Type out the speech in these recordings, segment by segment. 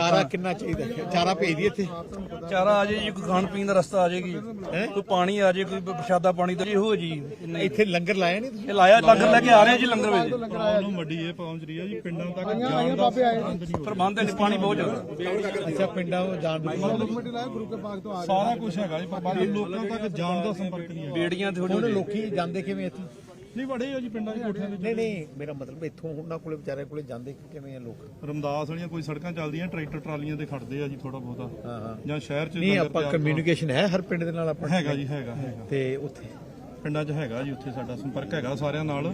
ਚਾਰਾ ਕਿੰਨਾ ਚਾਹੀਦਾ? ਹੈ? ਚਾਰਾ ਭੇਜ ਦੀ ਇੱਥੇ। ਚਾਰਾ ਆ ਜੇ ਜੀ ਕੋਈ ਖਾਣ ਪੀਣ ਦਾ ਰਸਤਾ ਆ ਜਾਏਗੀ ਕੋਈ ਪਾਣੀ ਆ ਜੇ ਕੋਈ ਪ੍ਰਸ਼ਾਦਾ ਪਾਣੀ ਦਾ ਜੀ ਹੋ ਜੀ। ਇੱਥੇ ਲੰਗਰ ਲਾਇਆ ਨਹੀਂ ਤੁਸੀਂ? ਇਹ ਲਾਇਆ ਲੰਗਰ ਲੈ ਕੇ ਆ ਰਹੇ ਆ ਜੀ ਲੰਗਰ ਵਿੱਚ। ਪ੍ਰੋਬਲਮ ਵੱਡੀ ਇਹ ਪਹੁੰਚ ਰਹੀ ਹੈ ਜੀ ਪਿੰਡਾਂ ਤੱਕ ਜਾਣ ਦਾ ਪ੍ਰਬੰਧ ਨਹੀਂ ਹੋ ਪ੍ਰਬੰਧ ਹੈ ਨਹੀਂ, ਪਾਣੀ ਬਹੁਤ ਜ਼ਿਆਦਾ। ਅੱਛਾ ਪਿੰਡਾਂ ਨੂੰ ਜਾਣ ਦੀ ਰਿਹਾ ਸਾਰਾ ਕੁਝ ਹੈਗਾ ਜੀ ਪ੍ਰਬੰਧ ਲੋਕਾਂ ਤੱਕ ਜਾਣ ਦਾ ਸੰਪਰਕ ਨਹੀਂ ਹੈ ਬੇੜੀਆਂ ਥੋੜੀ ਹੁਣ ਲੋਕੀ ਜਾਂਦੇ ਕਿਵੇਂ ਇੱਥੋਂ? ਨਹੀਂ ਵੜੇ ਆ ਜੀ ਪਿੰਡਾਂ ਦੇ ਕੋਠਿਆਂ ਦੇ ਨਹੀਂ ਨਹੀਂ ਮੇਰਾ ਮਤਲਬ ਇੱਥੋਂ ਉਹਨਾਂ ਕੋਲੇ ਵਿਚਾਰੇ ਕੋਲੇ ਜਾਂਦੇ ਕਿਵੇਂ ਆ ਲੋਕ? ਰਮਦਾਸ ਵਾਲੀਆਂ ਕੋਈ ਸੜਕਾਂ ਚੱਲਦੀਆਂ ਟਰੈਕਟਰ ਟਰਾਲੀਆਂ ਤੇ ਖੜਦੇ ਆ ਜੀ ਥੋੜਾ ਬਹੁਤਾ। ਹਾਂ ਹਾਂ। ਜਾਂ ਸ਼ਹਿਰ ਚ ਨਹੀਂ ਆਪਾਂ ਕਮਿਊਨੀਕੇਸ਼ਨ ਹੈ ਹਰ ਪਿੰਡ ਦੇ ਨਾਲ ਆਪਾਂ ਹੈਗਾ ਜੀ ਹੈਗਾ ਹੈਗਾ। ਤੇ ਉੱਥੇ ਪਿੰਡਾਂ 'ਚ ਹੈਗਾ ਜੀ ਉੱਥੇ ਸਾਡਾ ਸੰਪਰਕ ਹੈਗਾ ਸਾਰਿਆਂ ਨਾਲ।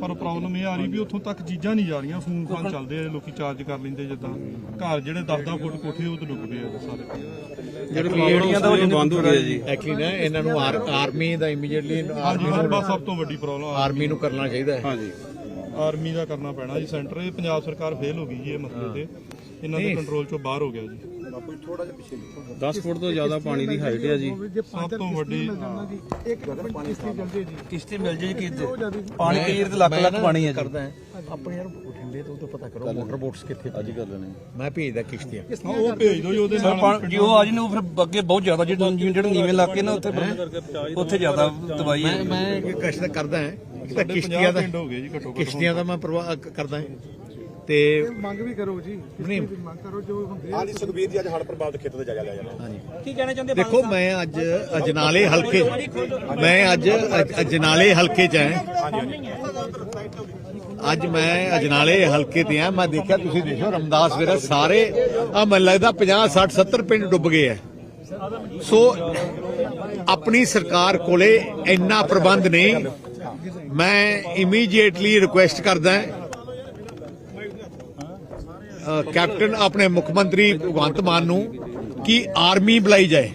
ਪਰ ਪ੍ਰੋਬਲਮ ਇਹ ਆ ਰਹੀ ਵੀ ਉੱਥੋਂ ਤੱਕ ਚੀਜ਼ਾਂ ਨਹੀਂ ਜਾ ਰਹੀਆਂ ਫੋਨ ਫਾਨ ਚੱਲਦੇ ਆ ਲੋਕੀ ਚਾਰਜ ਕਰ ਲੈਂਦੇ ਜਿੱਦਾਂ। ਘਰ ਜਿਹੜੇ 10-10 ਫੁੱਟ ਕੋਠੇ ਉਹ ਤੇ ਡੁੱਬ ਗਏ ਆ ਸਾਰੇ। ਜਿਹੜੇ ਬੇੜੀਆਂ ਦਾ ਉਹ ਬੰਦ ਹੋ ਗਿਆ ਜੀ। ਐਕਚੁਅਲੀ ਨਾ ਇਹਨਾਂ ਨੂੰ ਆਰ- ਆਰਮੀ ਦਾ ਇਮੀਡੀਏਟਲੀ ਹਰ ਬਸ ਸਭ ਤੋਂ ਵੱਡੀ ਪ੍ਰੋਬਲਮ ਆਰਮੀ ਨੂੰ ਕਰਨਾ ਚਾਹੀਦਾ ਹੈ। ਹਾਂਜੀ। ਆਰਮੀ ਦਾ ਕਰਨਾ ਪੈਣਾ ਜੀ ਸੈਂਟਰ ਇਹ ਪੰਜਾਬ ਸਰਕਾਰ ਫੇਲ ਹੋ ਗਈ ਜੀ ਇਹ ਮਸਲੇ ਤੇ। ਇਹਨਾਂ ਦੇ ਕੰਟਰੋਲ ਚੋਂ ਬਾਹਰ ਹੋ ਗਿਆ ਜੀ। 10 ਫੁੱਟ ਤੋਂ ਜ਼ਿਆਦਾ ਪਾਣੀ ਦੀ ਹਾਈਟ ਹੈ ਜੀ। ਸਭ ਤੋਂ ਵੱਡੀ ਕਿਸ਼ਤੀ ਮਿਲ ਜੇ। ਕਿ ਪਾਣੀ ਕਈ ਤੇ ਲੱਖ ਲੱਖ ਪਾਣੀ ਹੈ ਜੀ। ਕਰਦਾ ਹੈ। ਆਪਣੇ ਯਾਰ ਬਠਿੰਡੇ ਤੋਂ ਤਾਂ ਪਤਾ ਕਰੋ ਮੋਟਰ ਬੋਟਸ ਕਿੱਥੇ ਅੱਜ ਕਰ ਲੈਣੇ ਮੈਂ ਭੇਜਦਾ ਕਿਸ਼ਤੀਆਂ। ਹਾਂ, ਉਹ ਭੇਜ ਦਿਓ ਜੀ ਉਹਦੇ ਨਾਲ ਪਾਣੀ ਜੇ ਉਹ ਆ ਜੀ ਨੂੰ ਫਿਰ ਅੱਗੇ ਬਹੁਤ ਜ਼ਿਆਦਾ ਜਿਹੜੇ ਜਿਹੜੇ ਨੀਵੇਂ ਇਲਾਕੇ ਨੇ ਉੱਥੇ ਉੱਥੇ ਜ਼ਿਆਦਾ ਤਬਾਹੀ ਹੈ ਮੈਂ ਮੈਂ ਇੱਕ ਕਸ਼ਟ ਕਰਦਾ ਹਾਂ ਇੱਕ ਕਿਸ਼ਤੀਆਂ 50 ਦਾ ਪਿੰਡ ਹੋ ਗਏ ਜੀ ਘੱਟੋ ਘੱਟ ਕਿਸ਼ਤੀਆਂ ਦਾ ਮੈਂ ਪ੍ਰਵਾਹ ਕਰਦਾ ਹਾਂ। ਤੇ ਮੰਗ ਵੀ ਕਰੋ ਜੀ ਨਹੀਂ। ਮੰਗ ਕਰੋ ਜੋ ਹੁੰਦੇ ਹਾਂਜੀ ਸੁਖਬੀਰ ਜੀ ਅੱਜ ਹੜ੍ਹ ਪ੍ਰਭਾਵਿਤ ਖੇਤਾਂ ਤੇ ਜਾਇਆ ਲਿਆ ਜਾਣਾ ਕੀ ਕਹਿਣਾ ਚਾਹੁੰਦੇ ਦੇਖੋ ਮੈਂ ਅੱਜ ਅਜਨਾਲੇ ਹਲਕੇ ਮੈਂ ਅੱਜ ਅਜ- ਅਜਨਾਲੇ ਹਲਕੇ ਚ ਹਾਂ। ਅੱਜ ਮੈਂ ਅਜਨਾਲੇ ਹਲਕੇ ਤੇ ਆ ਮੈਂ ਦੇਖਿਆ ਤੁਸੀਂ ਦੇਖੋ ਰਮਦਾਸ ਵੀਰਾ ਸਾਰੇ ਆ ਮੈਨੂੰ ਲੱਗਦਾ 50 60 70 ਪਿੰਡ ਡੁੱਬ ਗਏ ਆ। ਸੋ ਆਪਣੀ ਸਰਕਾਰ ਕੋਲੇ ਇੰਨਾ ਪ੍ਰਬੰਧ ਨਹੀਂ। ਮੈਂ ਇਮੀਡੀਏਟਲੀ ਰਿਕੁਐਸਟ ਕਰਦਾ ਹਾਂ ਕੈਪਟਨ ਆਪਣੇ ਮੁੱਖ ਮੰਤਰੀ ਭਗਵੰਤ ਮਾਨ ਨੂੰ ਕਿ ਆਰਮੀ ਬੁਲਾਈ ਜਾਏ।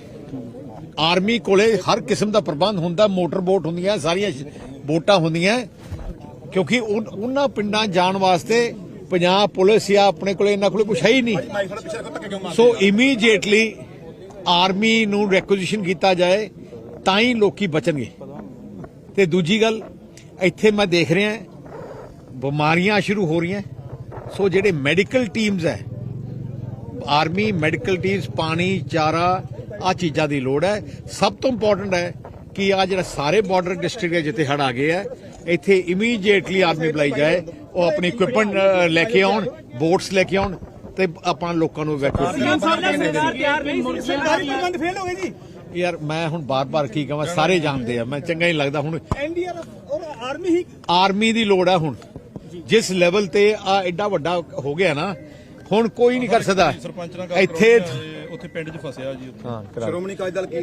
ਆਰਮੀ ਕੋਲੇ ਹਰ ਕਿਸਮ ਦਾ ਪ੍ਰਬੰਧ ਹੁੰਦਾ, ਮੋਟਰ ਬੋਟ ਹੁੰਦੀਆਂ, ਸਾਰੀਆਂ ਬੋਟਾਂ ਹੁੰਦੀਆਂ। ਕਿਉਂਕਿ ਉਨ- ਉਹਨਾਂ ਪਿੰਡਾਂ ਜਾਣ ਵਾਸਤੇ ਪੰਜਾਬ ਪੁਲਿਸ ਜਾਂ ਆਪਣੇ ਕੋਲੇ ਇਹਨਾਂ ਕੋਲੇ ਕੁਛ ਹੈ ਹੀ ਨਹੀਂ। ਸੋ ਇਮੀਡੀਏਟਲੀ ਆਰਮੀ ਨੂੰ ਰੈਕੁਜੀਸ਼ਨ ਕੀਤਾ ਜਾਏ, ਤਾਂ ਹੀ ਲੋਕੀ ਬਚਣਗੇ। ਤੇ ਦੂਜੀ ਗੱਲ, ਇੱਥੇ ਮੈਂ ਦੇਖ ਰਿਹਾ, ਬਿਮਾਰੀਆਂ ਸ਼ੁਰੂ ਹੋ ਰਹੀਆਂ। ਸੋ ਜਿਹੜੇ ਮੈਡੀਕਲ ਟੀਮਸ ਹੈ ਆਰਮੀ ਮੈਡੀਕਲ ਟੀਮਸ ਪਾਣੀ ਚਾਰਾ ਆ ਚੀਜ਼ਾਂ ਦੀ ਲੋੜ ਹੈ। ਸਭ ਤੋਂ ਇੰਪੋਰਟੈਂਟ ਹੈ ਕਿ ਆ ਜਿਹੜਾ ਸਾਰੇ ਬਾਰਡਰ ਡਿਸਟ੍ਰਿਕਟ ਜਿੱਥੇ ਹੜ ਆ ਗਏ ਹੈ ਇੱਥੇ ਇਮੀਡੀਏਟਲੀ ਆਰਮੀ ਬੁਲਾਈ ਜਾਏ ਉਹ ਆਪਣੀ ਇਕਵਿਪਮੈਂਟ ਲੈ ਕੇ ਆਉਣ ਬੋਟਸ ਲੈ ਕੇ ਆਉਣ ਤੇ ਆਪਾਂ ਲੋਕਾਂ ਨੂੰ ਹੋ ਜੀ। ਯਾਰ ਮੈਂ ਹੁਣ ਬਾਰ-ਬਾਰ ਕੀ ਕਹਾਂ ਸਾਰੇ ਜਾਣਦੇ ਆ ਮੈਂ ਚੰਗਾ ਨਹੀਂ ਲੱਗਦਾ ਹੁਣ। ਐਨਡੀਆਰਐਫ ਔਰ ਆਰਮੀ ਹੀ ਆਰਮੀ ਦੀ ਲੋੜ ਹੈ ਹੁਣ। ਜਿਸ ਲੈਵਲ ਤੇ ਆ ਐਡਾ ਵੱਡਾ ਹੋ ਗਿਆ ਨਾ ਹੁਣ ਕੋਈ ਨਹੀਂ ਕਰ ਸਕਦਾ। ਸਰਪੰਚ ਨਾਲ ਗੱਲ ਇੱਥੇ ਉੱਥੇ ਪਿੰਡ 'ਚ ਫਸਿਆ ਜੀ ਹਾਂ ਸ਼੍ਰੋਮਣੀ ਅਕਾਲੀ ਦਲ ਕੀ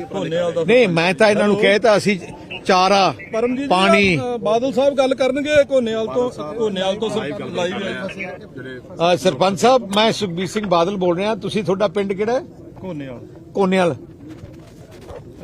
ਨਹੀਂ ਮੈਂ ਤਾਂ ਇਹਨਾਂ ਨੂੰ ਕਹਿਤਾ ਅਸੀਂ ਚਾਰਾ ਪਰਮਜੀਤ ਜੀ, ਪਾਣੀ। ਅ, ਬਾਦਲ ਸਾਹਿਬ ਗੱਲ ਕਰਨਗੇ ਕੋਨੇਵਾਲ ਤੋਂ ਕੋਨੇਵਾਲ ਤੋਂ ਲਾਈਵ ਹੈ ਅ, ਸਰਪੰਚ ਸਾਹਿਬ ਮੈਂ ਸੁਖਬੀਰ ਸਿੰਘ ਬਾਦਲ ਬੋਲ ਰਿਹਾ। ਤੁਸੀਂ ਤੁਹਾਡਾ ਪਿੰਡ ਕਿਹੜਾ ਹੈ? ਕੋਨੇਵਾਲ ਕੋਨੇਵਾਲ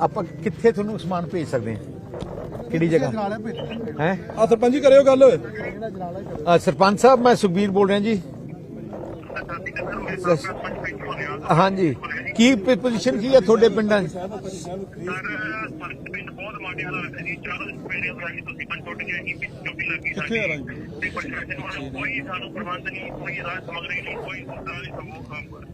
ਆਪਾਂ ਕਿੱਥੇ ਤੁਹਾਨੂੰ ਸਮਾਨ ਭੇਜ ਸਕਦੇ ਹਾਂ? ਕਿਹੜੀ ਜਗ੍ਹਾ? ਹੈ? ਆ ਸਰਪੰਚ ਜੀ ਕਰਿਓ ਗੱਲ ਸਰਪੰਚ ਸਾਹਿਬ ਮੈਂ ਸੁਖਬੀਰ ਬੋਲ ਰਿਹਾ ਜੀ। ਹਾਂਜੀ। ਕੀ ਪੋਜੀਸ਼ਨ ਕੀ ਹੈ ਤੁਹਾਡੇ ਪਿੰਡਾਂ 'ਚ ਕੋਈ ਸਾਨੂੰ ਪ੍ਰਬੰਧ ਨਹੀਂ ਕੋਈ ਰਾਜ ਸਮਗਰੀ ਨਹੀਂ ਕੋਈ ਦੀ ਸਮੂਹ ਕੋਈ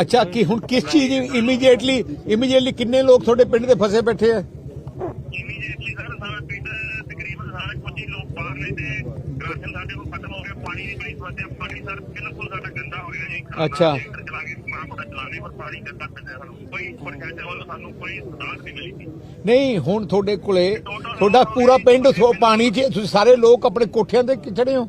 ਅੱਛਾ ਕੀ ਹੁਣ ਕਿਸ ਚੀਜ਼ ਇਮੀਡੀਏਟਲੀ ਇਮੀਡੀਏਟਲੀ ਕਿੰਨੇ ਲੋਕ ਤੁਹਾਡੇ ਪਿੰਡ ਦੇ ਫਸੇ ਬੈਠੇ ਆ? ਇਮੀਡੀਏਟਲੀ ਸਰ ਸਾਰਾ ਪਿੰਡ ਤਕਰੀਬਨ ਸਾਰੇ ਕੁਝ ਹੀ ਲੋਕ ਬਾਹਰ ਨੇ ਤੇ ਰਾਸ਼ਨ ਸਾਡੇ ਕੋਲ ਖਤਮ ਹੋ ਗਿਆ ਪਾਣੀ ਦੀ ਬੜੀ ਸਮੱਸਿਆ ਪਾਣੀ ਸਰ ਬਿਲਕੁਲ ਸਾਡਾ ਗੰਦਾ ਹੋ ਗਿਆ ਜੀ। ਅੱਛਾ। ਨਹੀਂ ਨਹੀਂ ਹੁਣ ਤੁਹਾਡੇ ਕੋਲੇ ਤੁਹਾਡਾ ਪੂਰਾ ਪਿੰਡ ਪਾਣੀ 'ਚ ਤੁਸੀਂ ਸਾਰੇ ਲੋਕ ਆਪਣੇ ਕੋਠਿਆਂ ਤੇ ਚੜੇ ਹੋ?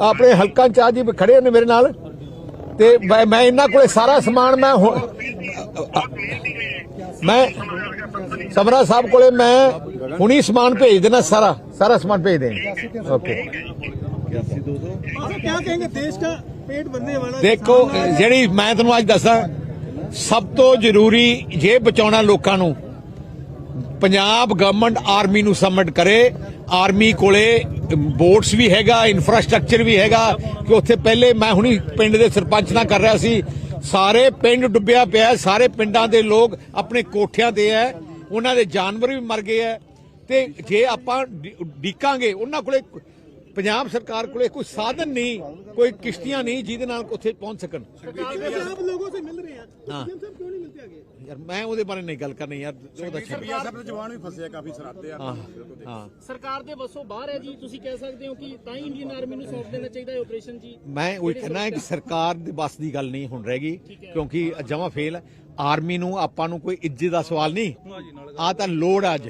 ਆਪਣੇ ਹਲਕਾ ਚਾਹ ਜੀ ਖੜੇ ਨੇ ਮੇਰੇ ਨਾਲ ਤੇ ਮੈਂ- ਮੈਂ ਇਹਨਾਂ ਕੋਲੇ ਸਾਰਾ ਸਮਾਨ ਮੈਂ ਹੁਣ- ਮੈਂ ਸਮਰਾ ਸਾਹਿਬ ਕੋਲੇ ਮੈਂ ਹੁਣੀ ਸਮਾਨ ਭੇਜ ਦੇਣਾ ਸਾਰਾ ਸਾਰਾ ਸਮਾਨ ਭੇਜ ਦੇ ਓਕੇ आप क्या कहेंगे देश का पेट भरने वाला ਦੇਖੋ ਜਿਹੜੀ ਮੈਂ ਤੁਹਾਨੂੰ ਅੱਜ ਦੱਸਾਂ ਸਭ ਤੋਂ ਜ਼ਰੂਰੀ ਜੇ ਬਚਾਉਣਾ ਲੋਕਾਂ ਨੂੰ ਪੰਜਾਬ ਗਵਰਨਮੈਂਟ ਆਰਮੀ ਨੂੰ ਸਬਮਿਟ ਕਰੇ ਆਰਮੀ ਕੋਲੇ ਬੋਟਸ ਵੀ ਹੈਗਾ ਇਨਫਰਾਸਟ੍ਰਕਚਰ ਵੀ ਹੈਗਾ, ਕਿ ਉੱਥੇ ਪਹਿਲੇ ਮੈਂ ਹੁਣੀ ਪਿੰਡ ਦੇ ਸਰਪੰਚ ਨਾਲ ਕਰ ਰਿਹਾ ਸੀ। ਸਾਰੇ ਪਿੰਡ ਡੁੱਬਿਆ ਪਿਆ ਸਾਰੇ ਪਿੰਡਾਂ ਦੇ ਲੋਕ ਆਪਣੇ ਕੋਠਿਆਂ ਤੇ ਹੈ, ਉਹਨਾਂ ਦੇ ਜਾਨਵਰ ਵੀ ਮਰ ਗਏ ਹੈ। ਤੇ ਜੇ ਆਪਾਂ ਡੀਕਾਂਗੇ, ਉਹਨਾਂ ਕੋਲੇ ਪੰਜਾਬ ਸਰਕਾਰ ਕੋਲੇ ਕੋਈ ਸਾਧਨ ਨਹੀਂ ਕੋਈ ਕਿਸ਼ਤੀਆਂ ਨਹੀਂ ਜਿਹਦੇ ਨਾਲ ਉੱਥੇ ਪਹੁੰਚ ਸਕਣ। ਮੈਂ ਉਹਦੇ ਬਾਰੇ ਨਹੀਂ ਗੱਲ ਕਰਨੀ ਯਾਰ ਉਹਦਾ ਅੱਛਾ ਸਰਕਾਰ ਦੇ ਜਵਾਨ ਬਾਹਰ ਹੈ ਜੀ ਤੁਸੀਂ ਕਹਿ ਸਕਦੇ ਹੋ ਕਿ ਤਾਂ ਇੰਡੀਅਨ ਆਰਮੀ ਨੂੰ ਸੌਂਪ ਦੇਣਾ ਚਾਹੀਦਾ ਹੈ ਆਪਰੇਸ਼ਨ ਜੀ। ਮੈਂ ਉਹ ਕਹਿਣਾ ਹੈ ਕਿ ਸਰਕਾਰ ਦੇ ਬਸ ਦੀ ਗੱਲ ਨਹੀਂ ਹੁਣ ਰਹਿ ਗਈ ਕਿਉਂਕਿ ਜਮਾ ਫੇਲ ਆਰਮੀ ਨੂੰ ਆਪਾਂ ਨੂੰ ਕੋਈ ਇੱਜ਼ਤ ਦਾ ਸਵਾਲ ਨਹੀਂ। ਆ ਤਾਂ ਲੋੜ ਅੱਜ।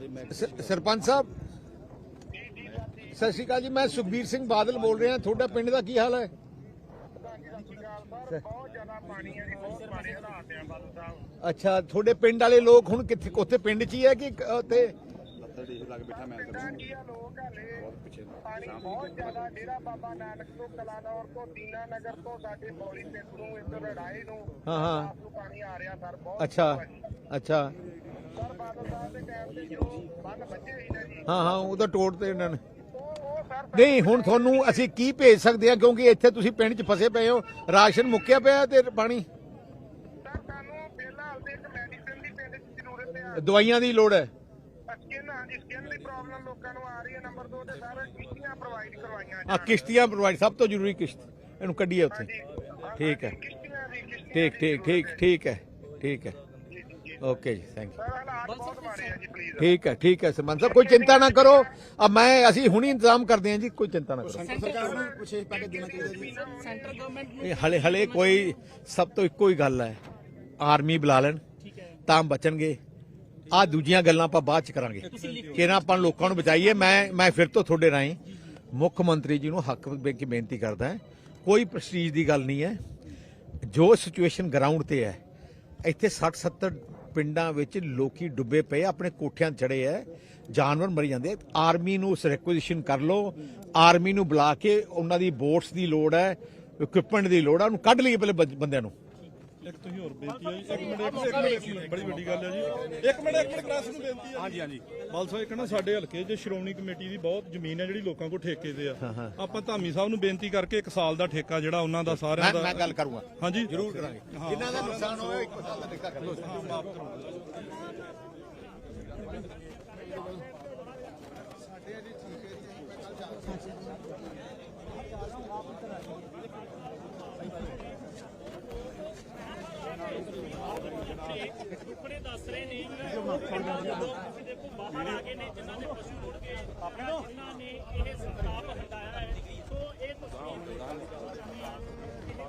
ਸ- ਸਰਪੰਚ ਸਾਹਿਬ ਸਤਿ ਸ਼੍ਰੀ ਅਕਾਲ ਜੀ ਮੈਂ ਸੁਖਬੀਰ ਸਿੰਘ ਬਾਦਲ ਬੋਲ ਰਿਹਾ ਤੁਹਾਡਾ ਪਿੰਡ ਦਾ ਕੀ ਹਾਲ ਹੈ? ਬਹੁਤ ਜ਼ਿਆਦਾ ਪਾਣੀ ਹੈ ਜੀ ਬਹੁਤ ਮਾੜੇ ਹਾਲਾਤ ਆ ਬਾਦਲ ਸਾਹਿਬ ਅੱਛਾ ਤੁਹਾਡੇ ਪਿੰਡ ਵਾਲੇ ਲੋਕ ਹੁਣ ਕਿੱਥੇ ਉੱਥੇ ਪਿੰਡ 'ਚ ਹੀ ਹੈ ਕਿ ਕ- ਉੱਥੇ? ਪਿੰਡਾਂ ਕੀ ਆ ਲੋਕ ਹਲੇ ਪਾਣੀ ਬਹੁਤ ਜ਼ਿਆਦਾ ਡੇਰਾ ਬਾਬਾ ਨਾਨਕ ਤੋਂ ਕਲਾਨੌਰ ਤੋਂ ਦੀਨਾ ਨਗਰ ਤੋਂ ਸਾਡੇ ਮੌਲੀ ਪਿੰਡ ਨੂੰ ਇੱਧਰ ਲੜਾਈ ਨੂੰ ਹਾਂ ਹਾਂ। ਆਪ ਨੂੰ ਪਾਣੀ ਆ ਰਿਹਾ ਸਰ ਬਹੁਤ ਅੱਛਾ ਅੱਛਾ। ਸਰ ਬਾਦਲ ਸਾਹਿਬ ਦੇ ਟਾਈਮ ਤੇ ਜੋ ਬੰਨ ਬੱਚੇ ਸੀ ਨਾ ਜੀ ਹਾਂ ਹਾਂ ਉਹਦਾ ਟੋੜ ਤੇ ਇਹਨਾਂ ਨੇ। ਉਹ ਉਹ ਸਰ ਨਹੀਂ ਹੁਣ ਤੁਹਾਨੂੰ ਅਸੀਂ ਕੀ ਭੇਜ ਸਕਦੇ ਹਾਂ? ਕਿਉਂਕਿ ਇੱਥੇ ਤੁਸੀਂ ਪਿੰਡ 'ਚ ਫਸੇ ਪਏ ਹੋ। ਰਾਸ਼ਨ ਮੁੱਕਿਆ ਪਿਆ ਤੇ ਪਾਣੀ? ਸਰ ਸਾਨੂੰ ਫਿਲਹਾਲ ਤੇ ਇੱਕ ਮੈਡੀਸਿਨ ਦੀ ਪਿੰਡ 'ਚ ਜ਼ਰੂਰਤ ਹੈ ਦਵਾਈਆਂ ਦੀ ਲੋੜ ਹੈ? ਸਕਿਨ ਹਾਂਜੀ ਸਕਿਨ ਦੀ ਪ੍ਰੋਬਲਮ ਲੋਕਾਂ ਨੂੰ ਆ ਰਹੀ ਹੈ। ਨੰਬਰ 2 ਤੇ ਸਰ ਕਿਸ਼ਤੀਆਂ ਪ੍ਰੋਵਾਈਡ ਕਰਵਾਈਆਂ ਆ ਕਿਸ਼ਤੀਆਂ ਪ੍ਰੋਵਾਈਡ ਸਭ ਤੋਂ ਜ਼ਰੂਰੀ ਕਿਸ਼ਤ। ਇਹਨੂੰ ਕੱਢੀਏ ਉੱਥੇ। ਠੀਕ ਹੈ। ਕਿਸ਼ਤੀਆਂ ਦੀ ਕਿਸ਼ਤੀਆਂ ਠੀਕ ਠੀਕ ਠੀਕ ਠੀਕ ਹੈ। ਠੀਕ ਹੈ। ਓਕੇ ਜੀ ਥੈਂਕ ਯੂ ਠੀਕ ਹੈ ਠੀਕ ਹੈ ਸਰਪੰਚ ਸਾਹਿਬ ਕੋਈ ਚਿੰਤਾ ਨਾ ਕਰੋ। ਆ ਮੈਂ ਅਸੀਂ ਹੁਣੀ ਇੰਤਜ਼ਾਮ ਕਰਦੇ ਹਾਂ ਜੀ ਕੋਈ ਚਿੰਤਾ ਨਾ ਕਰੋ। ਹਲੇ ਹਲੇ ਕੋਈ ਸਭ ਤੋਂ ਇੱਕੋ ਹੀ ਗੱਲ ਹੈ ਆਰਮੀ ਬੁਲਾ ਲੈਣ ਤਾਂ ਬਚਣਗੇ। ਆ ਦੂਜੀਆਂ ਗੱਲਾਂ ਆਪਾਂ ਬਾਅਦ ਚ ਕਰਾਂਗੇ। ਕਿ ਨਾ ਆਪਾਂ ਲੋਕਾਂ ਨੂੰ ਬਚਾਈਏ ਮੈਂ ਮੈਂ ਫਿਰ ਤੋਂ ਤੁਹਾਡੇ ਰਾਹੀਂ ਮੁੱਖ ਮੰਤਰੀ ਜੀ ਨੂੰ ਹੱਕ ਬੇਨਤੀ ਬੇਨਤੀ ਕਰਦਾ ਕੋਈ ਪ੍ਰਸਤੀਜ ਦੀ ਗੱਲ ਨਹੀਂ ਹੈ। ਜੋ ਸਿਚੁਏਸ਼ਨ ਗਰਾਊਂਡ ਤੇ ਹੈ ਇੱਥੇ 60 70 ਪਿੰਡਾਂ ਵਿੱਚ ਲੋਕੀ ਡੁੱਬੇ ਪਏ ਆਪਣੇ ਕੋਠਿਆਂ 'ਤੇ ਚੜੇ ਐ ਜਾਨਵਰ ਮਰੀ ਜਾਂਦੇ ਆਰਮੀ ਨੂੰ ਉਸ ਰਿਕੁਜੀਸ਼ਨ ਕਰ ਲਓ। ਆਰਮੀ ਨੂੰ ਬੁਲਾ ਕੇ ਉਹਨਾਂ ਦੀ ਬੋਟਸ ਦੀ ਲੋੜ ਹੈ ਇਕਵਿਪਮੈਂਟ ਦੀ ਲੋੜ ਹੈ ਉਹਨੂੰ ਕੱਢ ਲਈਏ ਪਹਿਲੇ ਬੰਦ- ਬੰਦਿਆਂ ਨੂੰ। ਇੱਕ ਤੁਸੀਂ ਹੋਰ ਬੇਨਤੀ ਹੈ ਜੀ ਇੱਕ ਮਿੰਟ ਇੱਕ ਮਿੰਟ, ਇੱਕ ਮਿੰਟ ਬੜੀ ਵੱਡੀ ਗੱਲ ਹੈ ਜੀ। ਇੱਕ ਮਿੰਟ ਇੱਕ ਮਿੰਟ ਕਲਾਸ ਨੂੰ ਬੇਨਤੀ ਹੈ ਹਾਂਜੀ ਹਾਂਜੀ। ਬਾਲਸਾ ਇੱਕ ਨਾ ਸਾਡੇ ਹਲਕੇ 'ਚ ਸ਼੍ਰੋਮਣੀ ਕਮੇਟੀ ਦੀ ਬਹੁਤ ਜ਼ਮੀਨ ਹੈ ਜਿਹੜੀ ਲੋਕਾਂ ਕੋਲ ਠੇਕੇ ਤੇ ਆ। ਆਪਾਂ ਧਾਮੀ ਸਾਹਿਬ ਨੂੰ ਬੇਨਤੀ ਕਰਕੇ ਇੱਕ ਸਾਲ ਦਾ ਠੇਕਾ ਜਿਹੜਾ ਉਹਨਾਂ ਦਾ ਸਾਰਿਆਂ ਮੈਂ ਦਾ ਮੈਂ ਗੱਲ ਕਰੂੰਗਾ। ਹਾਂਜੀ। ਜ਼ਰੂਰ ਕਰਾਂਗੇ। ਜਿਨ੍ਹਾਂ ਦਾ ਨੁਕਸਾਨ ਹੋਇਆ ਇੱਕ ਸਾਲ ਦਾ ਠੇਕਾ ਕਰ। ਲਓ ਟੁਕੜੇ ਦੱਸ ਰਹੇ ਨੇ। ਤੁਸੀਂ ਦੇਖੋ ਬਾਹਰ ਆ ਗਏ ਨੇ ਜਿਨ੍ਹਾਂ ਦੇ ਪਸ਼ੂ ਰੁੜ ਗਏ ਆਪਣੇ ਜਿਨ੍ਹਾਂ ਨੇ ਇਹ ਸੰਤਾਪ ਹਟਾਇਆ ਹੈ। ਸੋ ਇਹ ਤਸਵੀਰ ਬਟਾਲਾ ਤੋਂ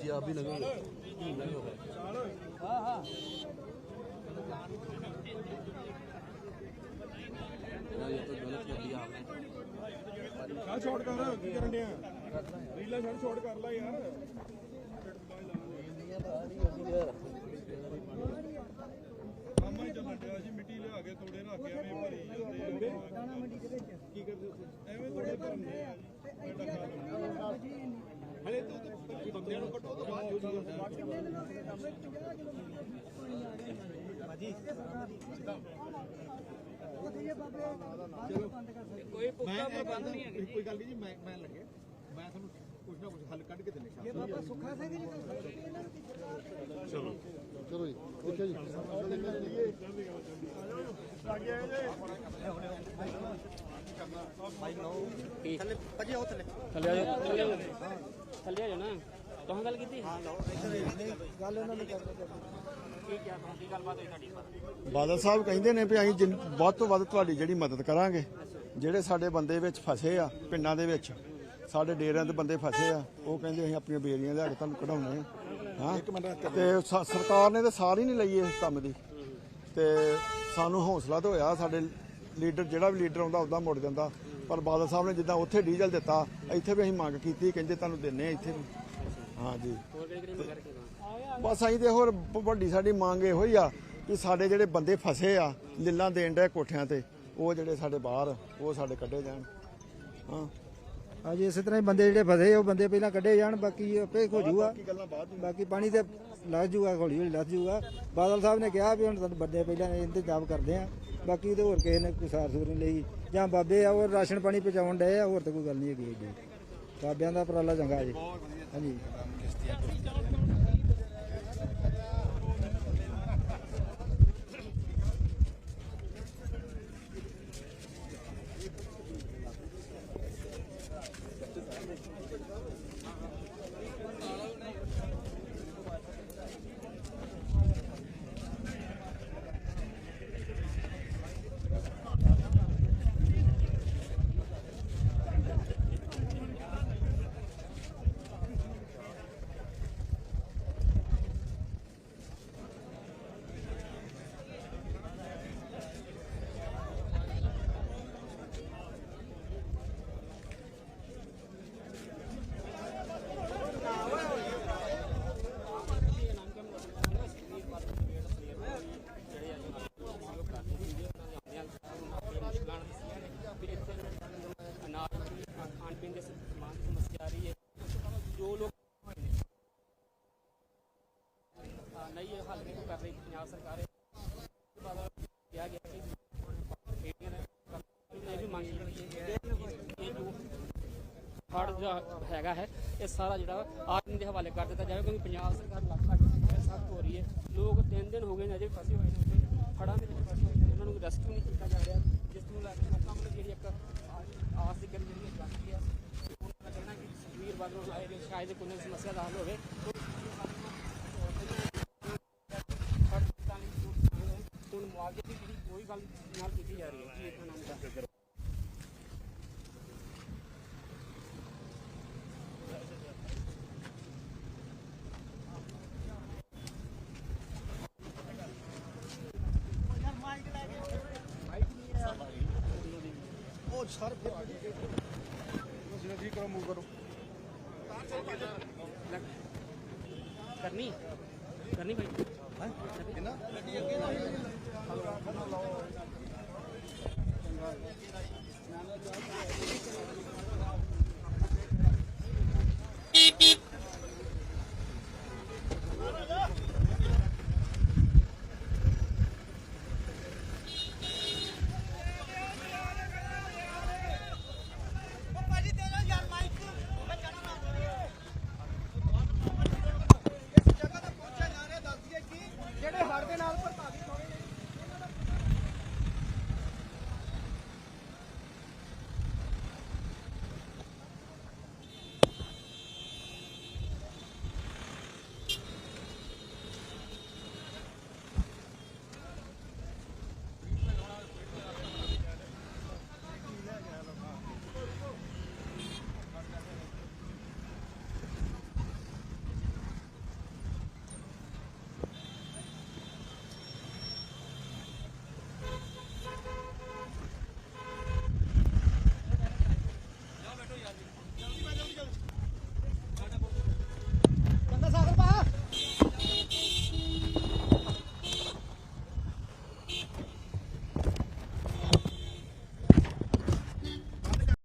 ਵਧੀਆ ਬਾਈ ਜੀ ਆਪ ਵੀ ਲਗੇ ਆ ਸ਼ਾਰਟ ਕਰ ਕੀ ਕਰਨ ਡਿਆ? ਰੀਲਾ ਛੱਡ ਸ਼ਾਰਟ ਕਰ ਲੈ ਯਾਰ। ਮਾਮਾ ਹੀ ਚੱਲਣ ਡਿਆ ਜੀ ਮਿੱਟੀ ਲਿਆ ਕੇ ਤੋੜੇ ਰੱਖ ਕੇ ਐਵੇਂ ਭਰੀ ਜਾਂਦੇ ਆ। ਦਾਣਾ ਮੰਡੀ ਦੇ ਵਿੱਚ। ਕੀ ਕਰਦੇ ਉੱਥੇ ਐਵੇਂ ਤੋੜੇ ਭਰਨੇ ਆ। ਜੀ ਮੈਂ ਡੱਕਾ ਲਾਉਣਾ ਹਲੇ ਤੂੰ ਤੇ ਬੰਦਿਆਂ ਨੂੰ ਕੱਟੋ ਤੋਂ ਬਾਅਦ ਜੋ ਕੋਈ ਪੁੱਕਾ ਪ੍ਰਬੰਧ ਨਹੀਂ ਹੈ ਕੋਈ ਗੱਲ ਨਹੀਂ ਜੀ ਮੈਂ ਮੈਂ ਲੱਗੇ ਮੈਂ ਤੁਹਾਨੂੰ ਕੁਝ ਨਾ ਕੁਝ ਹੱਲ ਕੱਢ ਕੇ ਦਿੰਨੇ ਇਹ ਬਾਬਾ ਸੁੱਖਾ ਸਿੰਘ ਜੀ ਥੱਲੇ ਆ ਜਾਣਾ। ਤੁਸੀਂ ਗੱਲ ਕੀਤੀ? ਹਾਂ ਲਓ ਗੱਲ ਉਹਨਾਂ ਨੇ ਕੀ ਕਿਹਾ ਕੀ ਗੱਲਬਾਤ ਹੋਈ ਤੁਹਾਡੀ ਬਾਦਲ ਸਾਹਿਬ ਕਹਿੰਦੇ ਨੇ ਵੀ ਅਸੀਂ ਜਿੰਨ- ਵੱਧ ਤੋਂ ਵੱਧ ਤੁਹਾਡੀ ਜਿਹੜੀ ਮਦਦ ਕਰਾਂਗੇ। ਜਿਹੜੇ ਸਾਡੇ ਬੰਦੇ ਵਿੱਚ ਫਸੇ ਆ ਪਿੰਡਾਂ ਦੇ ਵਿੱਚ ਸਾਡੇ ਡੇਰਿਆਂ ਦੇ ਬੰਦੇ ਫਸੇ ਆ ਉਹ ਕਹਿੰਦੇ ਅਸੀਂ ਆਪਣੀਆਂ ਬੇਰੀਆਂ ਲਿਆ ਕੇ ਤੁਹਾਨੂੰ ਕਢਾਉਣੇ ਆ। ਹਾਂ? ਤੇ ਸਰਕਾਰ ਨੇ ਤਾਂ ਸਾਰ ਨਹੀਂ ਲਈ ਇਸ ਕੰਮ ਦੀ। ਤੇ ਸਾਨੂੰ ਹੌਸਲਾ ਤਾਂ ਹੋਇਆ ਸਾਡੇ ਲੀਡਰ ਜਿਹੜਾ ਵੀ ਲੀਡਰ ਆਉਂਦਾ ਉਹਦਾ ਮੁੜ ਜਾਂਦਾ। ਪਰ ਬਾਦਲ ਸਾਹਿਬ ਨੇ ਜਿੱਦਾਂ ਉੱਥੇ ਡੀਜ਼ਲ ਦਿੱਤਾ ਇੱਥੇ ਵੀ ਅਸੀਂ ਮੰਗ ਕੀਤੀ ਕਹਿੰਦੇ ਤੁਹਾਨੂੰ ਦਿੰਨੇ ਆ ਇੱਥੇ ਵੀ। ਹਾਂ ਜੀ। ਹੋਰ ਕਿਹੜੀ ਕਿਹੜੀ ਮੰਗ ਰੱਖੇਗਾ ਬਸ ਅਸੀਂ ਤੇ ਹੋਰ ਵੱਡੀ ਸਾਡੀ ਮੰਗ ਇਹੋ ਹੀ ਆ ਕਿ ਸਾਡੇ ਜਿਹੜੇ ਬੰਦੇ ਫਸੇ ਆ ਲਿੱਲਾਂ ਦੇਣ ਦੇ ਕੋਠਿਆਂ ਤੇ ਉਹ ਜਿਹੜੇ ਸਾਡੇ ਬਾਹਰ ਉਹ ਸਾਡੇ ਕੱਢੇ ਜਾਣ। ਹਾਂ। ਹਾਂਜੀ ਇਸੇ ਤਰ੍ਹਾਂ ਹੀ ਬੰਦੇ ਜਿਹੜੇ ਫਸੇ ਉਹ ਬੰਦੇ ਪਹਿਲਾਂ ਕੱਢੇ ਜਾਣ ਬਾਕੀ ਆਪੇ ਹੋ ਜੂਗਾ। ਬਾਕੀ ਪਾਣੀ ਤੇ ਲੱਗ ਜੂਗਾ ਹੌਲੀ ਹੌਲੀ ਲੱਗ ਜੂਗਾ। ਬਾਦਲ ਸਾਹਿਬ ਨੇ ਕਿਹਾ ਵੀ ਹੁਣ ਬੰਦੇ ਪਹਿਲਾਂ ਇੰਤਜ਼ਾਮ ਕਰਦੇ ਆ। ਬਾਕੀ ਉਹਦੇ ਹੋਰ ਕਿਸੇ ਨੇ ਕੋਈ ਸਾਰ ਸੂਰ ਨਹੀਂ ਲਈ। ਜਾਂ ਬਾਬੇ ਆ, ਉਹ ਰਾਸ਼ਨ ਪਾਣੀ ਪਹੁੰਚਾਉਣ ਡਏ ਆ, ਹੋਰ ਤਾਂ ਕੋਈ ਗੱਲ ਨਹੀਂ ਹੈਗੀ ਏਡੀ ਬਾਬਿਆਂ ਦਾ ਉਪਰਾਲਾ ਚੰਗਾ ਜੀ। ਹਾਂਜੀ ਅਨਾਜ ਖਾਣ ਪੀਣ ਦੇ ਸਮਾਨ ਦੀ ਸਮੱਸਿਆ ਆ ਰਹੀ ਹੈ ਜੋ ਲੋਕ ਆ, ਨਹੀਂ ਇਹ ਹੱਲ ਨਹੀਂ ਕਰ ਰਹੀ ਪੰਜਾਬ ਸਰਕਾਰ ਇਹ ਬਾਬਾ ਕਿਹਾ ਗਿਆ ਕਿ ਬੇਟੀਆਂ ਦਾ ਇਹ ਵੀ ਮੰਗ ਕੀਤੀ ਹੈ ਕਿ ਇਹ ਜੋ ਫੜ ਜਿਹੜਾ ਹੈਗਾ ਹੈ ਇਹ ਸਾਰਾ ਜਿਹੜਾ ਆਰਮੀ ਦੇ ਹਵਾਲੇ ਕਰ ਦਿੱਤਾ ਜਾਵੇ ਕਿਉਂਕਿ ਪੰਜਾਬ ਸਰਕਾਰ ਲੱਖ ਲੱਖ ਸਖਤ ਹੋ ਰਹੀ ਹੈ ਲੋਕ ਤਿੰਨ ਦਿਨ ਹੋ ਗਏ ਨੇ ਅਜੇ ਫਸੇ ਹੋਏ ਨੇ ਉੱਥੇ ਫੜਾਂ ਦੇ ਵਿੱਚ ਫਸੇ ਹੋਏ ਨੇ ਉਹਨਾਂ ਨੂੰ ਰੈਸਕਿਊ ਨਹੀਂ ਕੀਤਾ ਜਾ ਰਿਹਾ ਜਿਸ ਨੂੰ ਲੈ ਕੇ ਲੋਕਾਂ ਵੱਲੋਂ ਜਿਹੜੀ ਇੱਕ ਆ- ਆਸ ਦੀ ਕਿਰਨ ਜਿਹੜੀ ਹੈ ਜਾਂਦੀ ਹੈ ਤੇ ਉਹਨਾਂ ਦਾ ਕਹਿਣਾ ਕਿ ਸੁਖਬੀਰ ਬਾਦਲ ਨੂੰ ਸ਼ਾਇਦ ਕੋਈ ਸਮੱਸਿਆ ਦਾ ਹੱਲ ਹੋਵੇ। ਫੜ ਦਿੱਤਾ ਨਹੀਂ ਹੁਣ ਮੁਆਵਜ਼ੇ ਦੀ ਜਿਹੜੀ ਕੋਈ ਗੱਲ ਨਾਲ ਕੀਤੀ ਜਾ ਰਹੀ ਹੈ ਜੀ ਇਹਨਾਂ ਨਾਮ ਦਾ? करनी करनी भाई Beep beep.